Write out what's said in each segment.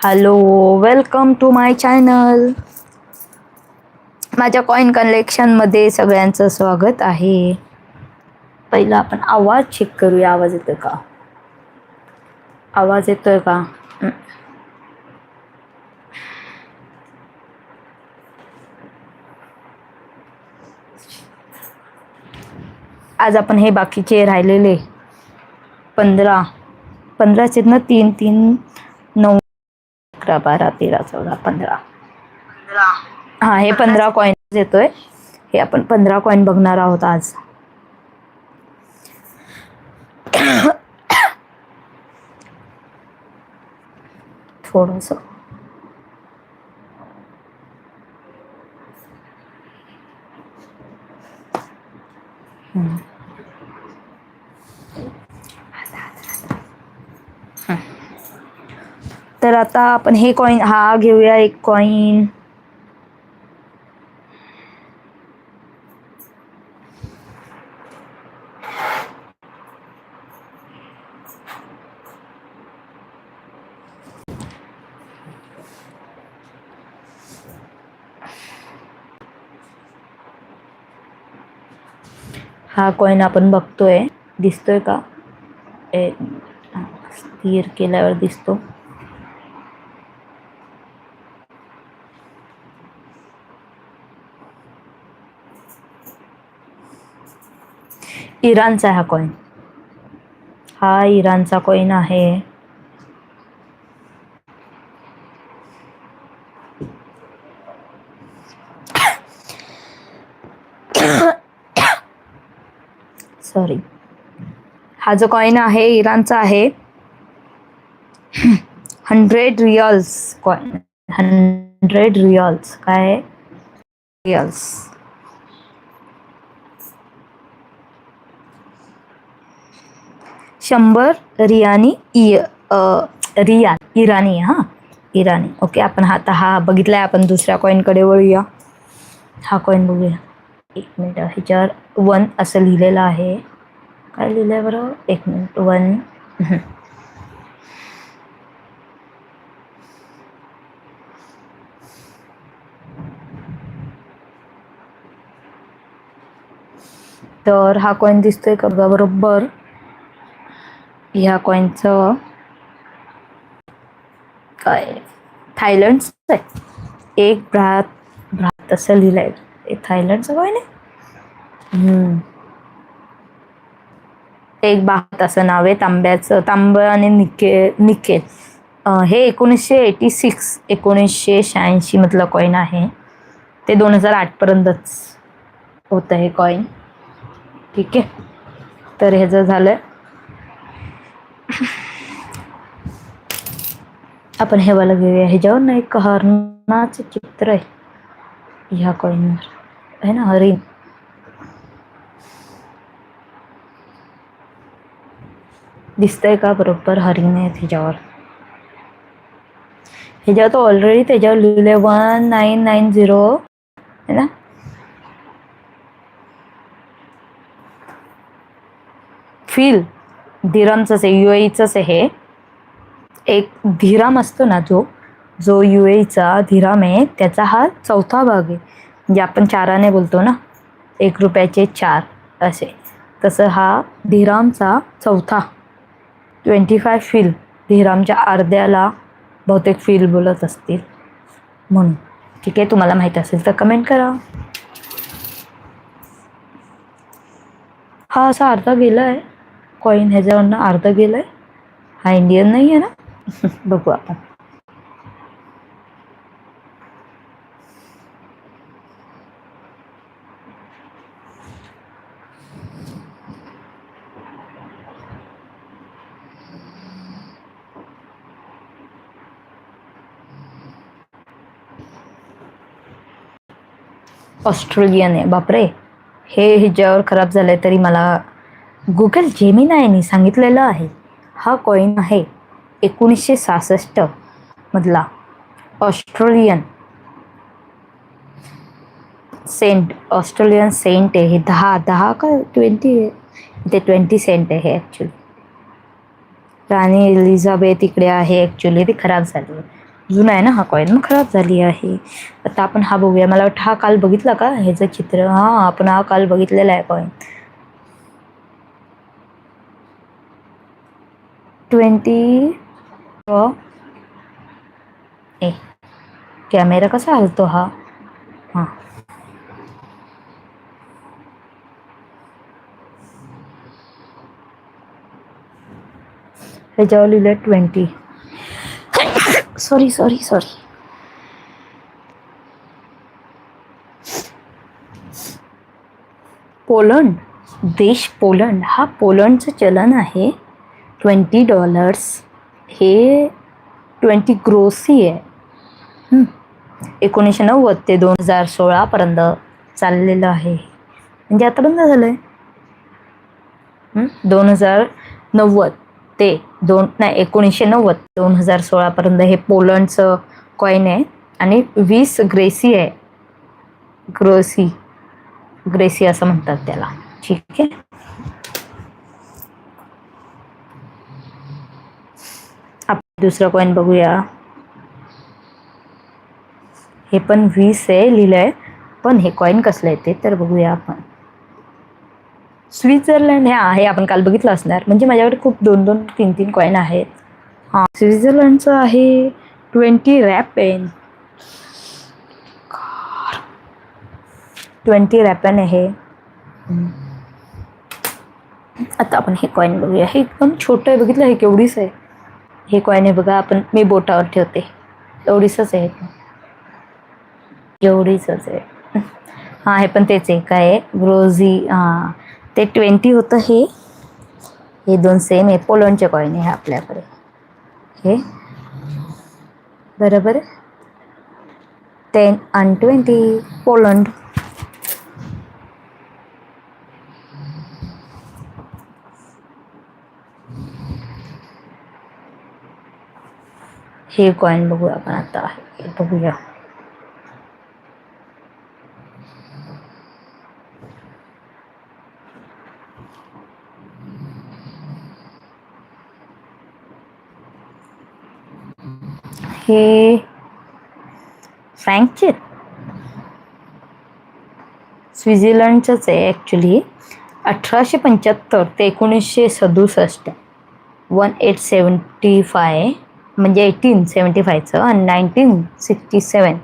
Hello welcome to my channel माझ्या coin कलेक्शनमध्ये सगळ्यांचं स्वागत आहे. पहिला आपण आवाज चेक करूया. आवाज येतोय का? आवाज येतोय का? आज आपण हे बाकीचे राहिलेले. पंधरा. पंधराचे ना तीन तीन नऊ. अकरा बारा तेरा चौदा पंधरा. हा हे पंधरा कॉईन येतोय. हे आपण पंधरा कॉईन बघणार आहोत आज. थोडस. तर आता आपण हे कॉईन हा घेऊया एक कॉईन हा कॉईन आपण बघतोय. दिसतोय का? ए, स्थिर केल्यावर दिसतो. इराणचा हा कॉईन हा इराणचा कॉईन आहे. सॉरी हा जो कॉईन आहे इराणचा आहे hundred rials coin hundred rials काय? रिअल्स शंभर रियानी इ अ, रियाल इराणी हा. इराणी ओके आपण हा आता हा बघितलाय आपण दुसऱ्या कॉईनकडे वळूया. हा कॉईन बघूया. एक मिनट ह्याच्यावर वन असं लिहिलेलं आहे. काय लिहिलंय बरं? एक मिनिट वन तर हा कॉईन दिसतोय का? बरोबर. ह्या कॉईनचं काय? थायलंडचं आहे. एक भ्रात भ्रात असं लिहिलंय. हे थायलंडचं कॉईन आहे? एक बात असं नाव आहे तांब्याचं तांब आणि निके निकेल. हे एकोणीसशे एटी सिक्स एकोणीसशे शहाऐंशी मधलं कॉईन आहे. ते दोन हजार आठपर्यंतच होतं हे कॉईन ठीक आहे. तर ह्याचं झालं आपण हे वाला घेऊया ह्याच्यावर ना एक हरणाचं चित्र आहे. ह्या कॉईनवर आहे ना हरिण? दिसतंय का बरोबर हरिण आहे ह्याच्यावर ह्याच्यावर तर ऑलरेडी त्याच्यावर लिहिलंय वन नाईन नाईन झिरो है ना? फील धीरमचंच आहे यू एचंच आहे हे. एक धीराम असतो ना जो जो यू एचा धीराम आहे त्याचा हा चौथा भाग आहे. म्हणजे आपण चाराने बोलतो ना एक रुपयाचे चार असे. तसं हा धीरामचा चौथा. ट्वेंटी फाय फील धीरामच्या अर्ध्याला बहुतेक फील बोलत असतील. म्हणून. ठीक आहे तुम्हाला माहीत असेल तर कमेंट करा. हा असा अर्धा गेला आहे. कॉईन ह्याच्यावरनं अर्धा गेला आहे. हा इंडियन नाही आहे ना? बघू आपण ऑस्ट्रेलियन आहे बापरे. हे ह्याच्यावर खराब झालंय तरी मला गुगल जेमिनायनी सांगितलेलं आहे. हा कॉईन आहे. एकोणीसशे सहासष्ट मधला ऑस्ट्रेलियन सेंट ऑस्ट्रेलियन सेंट आहे. हे दहा दहा का ट्वेंटी ते ट्वेंटी सेंट आहे ॲक्च्युली राणी एलिझाबेथ इकडे आहे ॲक्च्युली ती खराब झाली जुना आहे ना हा कॉईन मग खराब झाली आहे. आता आपण हा बघूया. मला वाटतं हा काल बघितला का? ह्याचं चित्र. हा आपण हा काल बघितलेला आहे कॉईन ट्वेंटी ए कॅमेरा कसा हलतो हा? हां. ह्याच्यावर लिहिलं twenty sorry sorry sorry Poland देश पोलंड. हा पोलंडचं चलन आहे ट्वेंटी डॉलर्स हे ट्वेंटी ग्रोसी आहे. एकोणीसशे नव्वद ते दोन हजार सोळापर्यंत चाललेलं आहे. म्हणजे आता बंद झालं आहे दोन हजार नव्वद ते दोन नाही एकोणीसशे नव्वद दोन हजार सोळापर्यंत हे पोलंडचं कॉईन आहे आणि वीस ग्रेसी आहे. ग्रोसी. ग्रेसी असं म्हणतात त्याला. ठीक आहे आपण दुसरं कॉईन बघूया. हे पण वीस आहे लिहिलंय. पण हे कॉईन कसलं आहे ते तर बघूया आपण. स्वित्झर्लंड हे आहे आपण काल बघितलं असणार. म्हणजे माझ्याकडे खूप दोन दोन तीन तीन कॉईन आहेत. हां स्वित्झर्लंडचं आहे twenty rappen. Twenty rappen आहे. आता आपण हे कॉईन बघूया. हे एकदम छोटं आहे बघितलं? हे केवढीच आहे. हे कॉईन आहे बघा आपण मी बोटावर ठेवते. एवढीच आहे. एवढीच आहे. हां हे पण तेच आहे. काय ग्रोझी हां. ते ट्वेंटी होतं हे. हे दोन सेम आहे. पोलंडचे कॉईन आहे आपल्याकडे. हे. बरोबर? टेन आणि ट्वेंटी पोलंड हे कॉईन बघूया आपण आता. बघूया. हे फ्रँकचे स्वित्झर्लंडचंच आहे ॲक्च्युली अठराशे पंच्याहत्तर ते एकोणीसशे सदुसष्ट. वन एट सेवन्टी फाय म्हणजे एटीन सेवन्टी फायचं आणि नाईन्टीन सिक्स्टी सेवन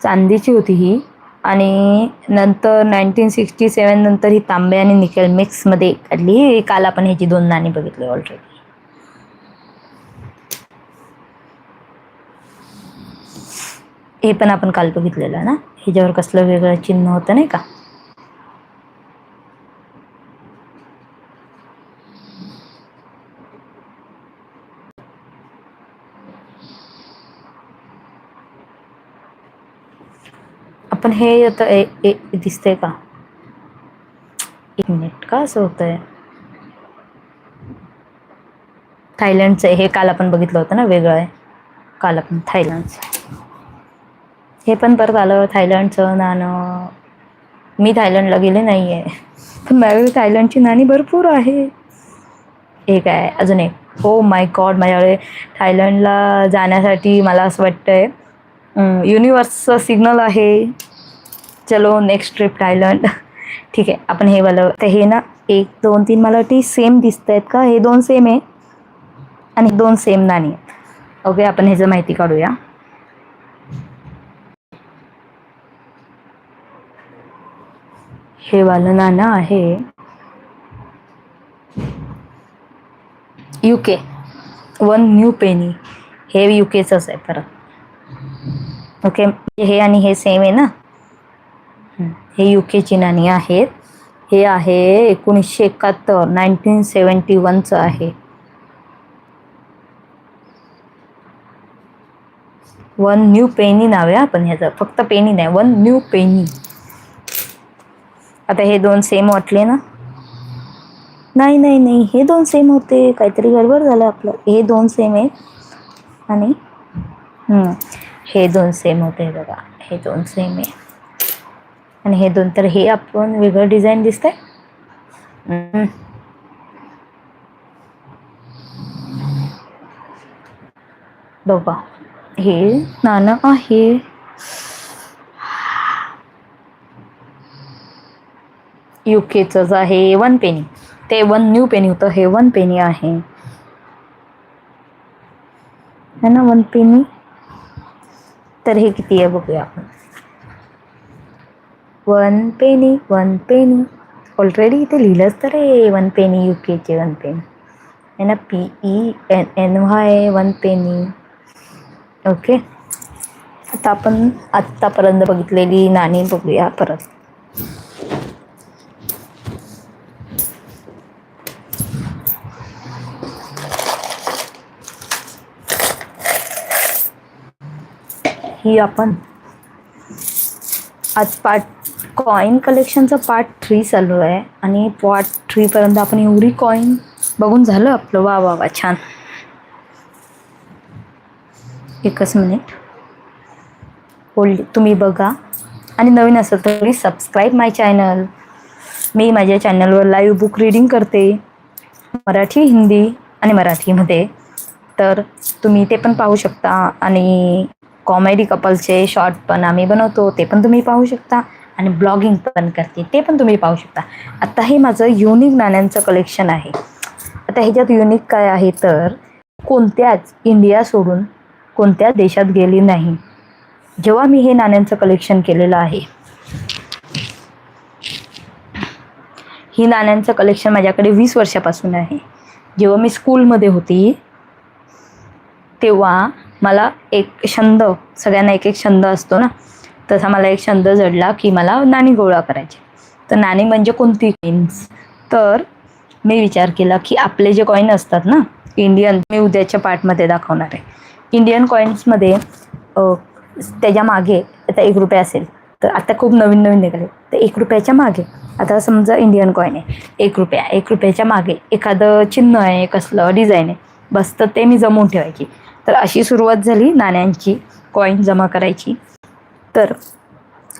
चांदीची होती ही. आणि नंतर नाईन्टीन सिक्स्टी सेवन नंतर ही तांबे आणि निकेल मिक्समध्ये काढली. काल आपण ह्याची दोन नाणी बघितली ऑलरेडी हे पण आपण काल बघितलेलं ना? ह्याच्यावर कसलं वेगळं चिन्ह होतं नाही का? आपण हे आता ए- ए- दिसतंय का? एक मिनिट का असं होतंय? थायलंडचं हे काल आपण बघितलं होतं ना वेगळं आहे. काल आपण थायलंडचं. हे पण परत आलं थायलंडचं नाणं. मी थायलंडला गेले नाही आहे पण माझ्याकडे थायलंडची नाणी भरपूर आहे. एक आहे अजून एक. हो माय गॉड माझ्याकडे थायलंडला जाण्यासाठी मला असं वाटतंय युनिवर्सचं सिग्नल आहे. चलो नेक्स्ट ट्रिप थायलंड ठीक आहे आपण हे वालं तर हे ना एक दोन तीन मला वाटते सेम दिसत आहेत का? हे दोन सेम आहे. आणि दोन सेम नाणी आहेत. ओके आपण ह्याचं माहिती काढूया. हे वालं नाणं आहे युके वन न्यू पेनी हे युकेचंच आहे परत. ओके हे आणि हे सेम आहे ना? हे हे युकेची नाणी आहेत. हे आहे एकोणीसशे एकाहत्तर नाईन्टीन सेवन्टी वनचं आहे. वन न्यू पेनी नाव आहे आपण ह्याचं फक्त पेनी नाही वन न्यू पेनी. आता हे दोन सेम वाटले ना? नाही नाही नाही हे दोन सेम होते. काहीतरी गडबड झालं आपलं. हे दोन सेम आहे. आणि हे दोन सेम होते बघा. हे दोन सेम आहे. आणि हे दोन तर हे आपण वेगळं डिझाईन दिसतंय. बघा हे नाणं आहे. युकेचंच आहे वन पेनी ते वन न्यू पेनी होतं हे वन पेनी आहे. है ना वन पेनी तर हे किती आहे बघूया आपण. One penny one penny already इथे लिहिलंच तर आहे वन पेनी यू केचे वन पेनी आहे ना P E N N Y one penny okay आता आपण आत्तापर्यंत बघितलेली नाणी बघूया परत. ही आपण आज पाठ कॉईन कलेक्शनचा पार्ट थ्री चालू आहे. आणि पार्ट थ्रीपर्यंत आपण एवढी कॉईन बघून झालं आपलं. वा वा वा छान. एकच मिनिट होल्ड तुम्ही बघा. आणि नवीन असेल तर प्लीज सबस्क्राईब माय चॅनल मी माझ्या चॅनलवर लाईव्ह बुक रीडिंग करते. मराठी हिंदी आणि मराठीमध्ये. तर तुम्ही ते पण पाहू शकता. आणि कॉमेडी कपलचे शॉर्ट पण आम्ही बनवतो. ते पण तुम्ही पाहू शकता. आणि ब्लॉगिंग पण करते. ते पण तुम्ही पाहू शकता. आता हे माझं युनिक नाण्यांचं कलेक्शन आहे. आता ह्याच्यात युनिक काय आहे तर कोणत्याच इंडिया सोडून कोणत्याच देशात गेली नाही. जेव्हा मी हे नाण्यांचं कलेक्शन केलेलं आहे ही नाण्यांचं कलेक्शन माझ्याकडे वीस वर्षापासून आहे. जेव्हा मी स्कूलमध्ये होती तेव्हा मला एक छंद सगळ्यांना एक एक छंद असतो ना तसा मला एक छंद जडला की मला नाणी गोळा करायची. तर नाणी म्हणजे कोणती? कॉईन्स तर मी विचार केला की आपले जे कॉईन असतात ना इंडियन मी उद्याच्या पार्टमध्ये दाखवणार आहे. इंडियन कॉईन्समध्ये त्याच्यामागे आता एक रुपया असेल. तर आता खूप नवीन नवीन निघाले. तर एक रुपयाच्या मागे आता समजा इंडियन कॉईन आहे. एक रुपया एक रुपयाच्या मागे एखादं चिन्ह आहे कसलं डिझाईन आहे. बस तर ते मी जमवून ठेवायची. तर अशी सुरुवात झाली नाण्यांची कॉईन जमा करायची. तर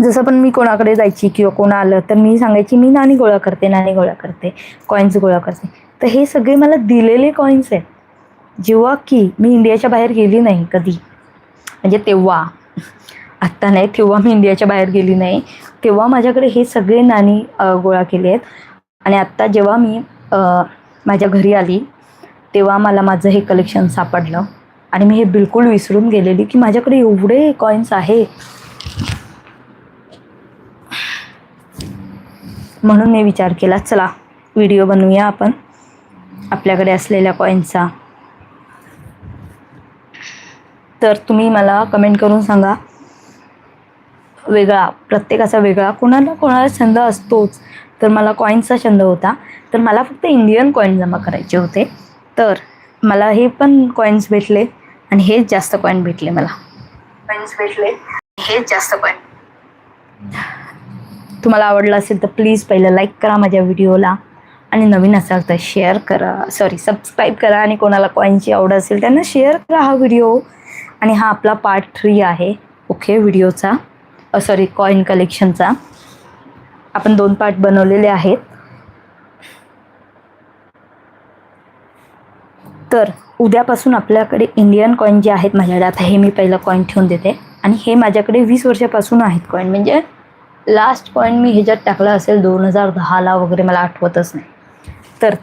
जसं पण मी कोणाकडे जायची किंवा कोण आलं तर मी सांगायची मी नाणी गोळा करते नाणी गोळा करते कॉईन्स गोळा करते. तर हे सगळे मला दिलेले कॉईन्स आहेत. जेव्हा की मी इंडियाच्या बाहेर गेली नाही कधी म्हणजे तेव्हा. आत्ता नाही तेव्हा मी इंडियाच्या बाहेर गेली नाही. तेव्हा माझ्याकडे हे सगळे नाणी गोळा केले आहेत. आणि आत्ता जेव्हा मी माझ्या घरी आली तेव्हा मला माझं हे कलेक्शन सापडलं. आणि मी हे बिलकुल विसरून गेलेली की माझ्याकडे एवढे कॉईन्स आहे. म्हणून मी विचार केला चला व्हिडिओ बनवूया आपण. आपल्याकडे असलेल्या कॉईनचा तर तुम्ही मला कमेंट करून सांगा. वेगळा प्रत्येकाचा वेगळा कोणाला कोणाला छंद असतोच. तर मला कॉईन्सचा छंद होता. तर मला फक्त इंडियन कॉईन जमा करायचे होते. तर मला हे पण कॉईन्स भेटले आणि हेच जास्त कॉईन भेटले मला. कॉईन्स भेटले. हेच जास्त कॉईन तुम्हाला आवडलं असेल तर प्लीज पहिलं लाईक करा माझ्या व्हिडिओला आणि नवीन असाल तर शेअर करा. सॉरी सबस्क्राईब करा. आणि कोणाला कॉईनची आवड असेल त्यांना शेअर करा हा व्हिडिओ आणि हा आपला पार्ट थ्री आहे. ओके व्हिडिओचा सॉरी कॉईन कलेक्शनचा आपण दोन पार्ट बनवलेले आहेत. तर उद्यापासून आपल्याकडे इंडियन कॉईन जे आहेत माझ्याकडे आता हे मी पहिलं कॉईन ठेवून देते. आणि हे माझ्याकडे वीस वर्षापासून आहेत कॉईन म्हणजे लास्ट कॉईन मी ह्याच्यात टाकला असेल दोन हजार दहाला वगैरे मला आठवतच नाही. तर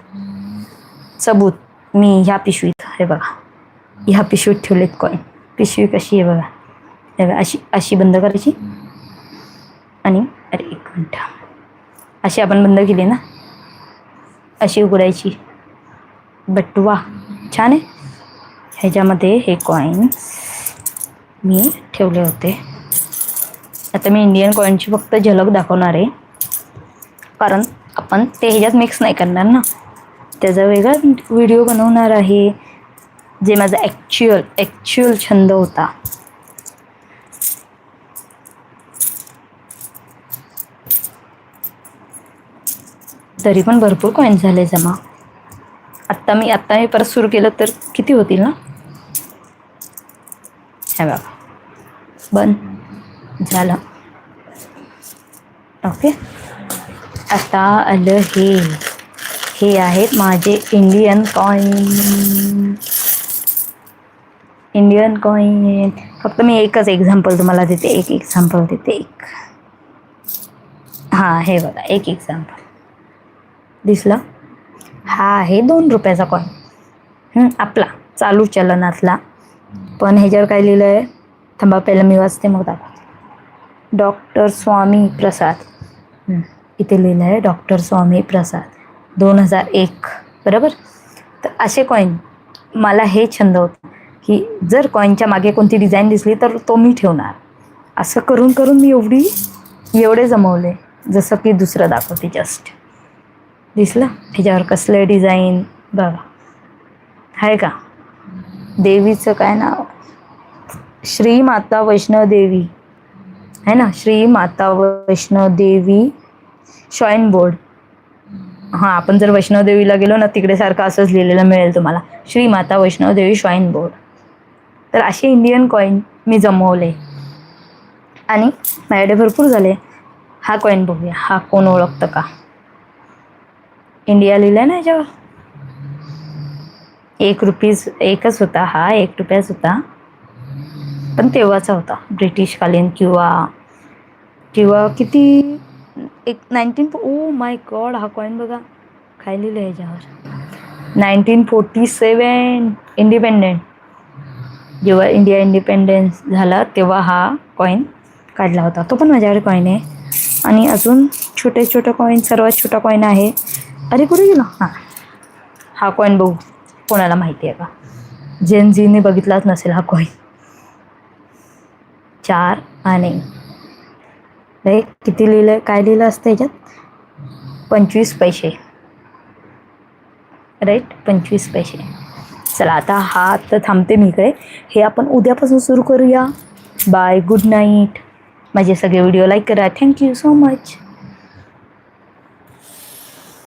सबूत मी ह्या पिशवीत हे बघा. ह्या पिशवीत ठेवलेत कॉईन पिशवी कशी आहे बघा. हे बघा अशी अशी बंद करायची. आणि अरे एक मिनटं अशी आपण बंद केली ना. अशी उघडायची. बटवा छान आहे. ह्याच्यामध्ये हे कॉईन मी ठेवले होते. आता मी इंडियन कॉईनची फक्त झलक दाखवणार आहे. कारण आपण ते ह्याच्यात मिक्स नाही करणार ना. त्याचा वेगळा व्हिडिओ बनवणार आहे. जे माझा ॲक्च्युअल ॲक्च्युअल छंद होता. तरी पण भरपूर कॉईन झाले जमा. आत्ता मी आत्ता मी परत सुरू केलं तर किती होतील ना? हे बघा. बंद. झालं. ओके आता आलं हे. हे आहेत माझे इंडियन कॉईन इंडियन कॉईन फक्त मी एकच एक्झाम्पल तुम्हाला देते. एक एक्झाम्पल देते. एक. हां हे बघा. एक एक्झाम्पल दिसलं? हा आहे दोन रुपयाचा कॉईन आपला. चालू चलनातला. पण ह्याच्यावर काय लिहिलं आहे थांबा पहिलं मी वाचते मग दाखवा डॉक्टर स्वामी प्रसाद. इथे लिहिलं आहे डॉक्टर स्वामी प्रसाद. दोन हजार एक. बरोबर? तर असे कॉईन मला हे छंद होता की जर कॉईनच्या मागे कोणती डिझाईन दिसली तर तो मी ठेवणार. असं करून करून मी एवढी एवढे जमवले जसं की दुसरं दाखवते जस्ट दिसलं? ह्याच्यावर कसले डिझाईन बघा. आहे का? देवीचं काय नाव? श्री माता वैष्णवदेवी आहे ना? श्री माता वैष्णवदेवी शॉईन बोर्ड हां आपण जर वैष्णवदेवीला गेलो ना तिकडे सारखं असंच लिहिलेलं मिळेल तुम्हाला. श्री माता वैष्णवदेवी श्वाईन बोर्ड तर असे इंडियन कॉईन मी जमवले. आणि माझ्याकडे भरपूर झाले. हा कॉईन बघूया. हा कोण ओळखतं का? इंडिया लिहिलं आहे ना याच्यावर? एक रुपीज एकच होता. हा एक रुपयाच होता. पण तेव्हाचा होता. ब्रिटिशकालीन किंवा किंवा किती एक नाईन्टीन ओ माय गॉड हा कॉईन बघा. काय लिहिलं आहे याच्यावर नाईन्टीन फोर्टी सेवन इंडिपेंडेंट. जेव्हा इंडिया इंडिपेंडन्स झाला तेव्हा हा कॉईन काढला होता. तो पण माझ्याकडे कॉईन आहे. आणि अजून छोटे छोटे कॉईन सर्वात छोटा कॉईन आहे. अरे कुठे गेलो? हां. हा कॉईन बघू. कोणाला माहिती आहे का? जेन जीने बघितलाच नसेल हा कॉईन चार आणि हे किती लिहिलं काय लिहिलं असतं याच्यात? पंचवीस पैसे. राईट पंचवीस पैसे. चला आता हा आता थांबते मी काय हे आपण उद्यापासून सुरू करूया. बाय गुड नाईट माझे सगळे व्हिडिओ लाईक करा. Thank you so much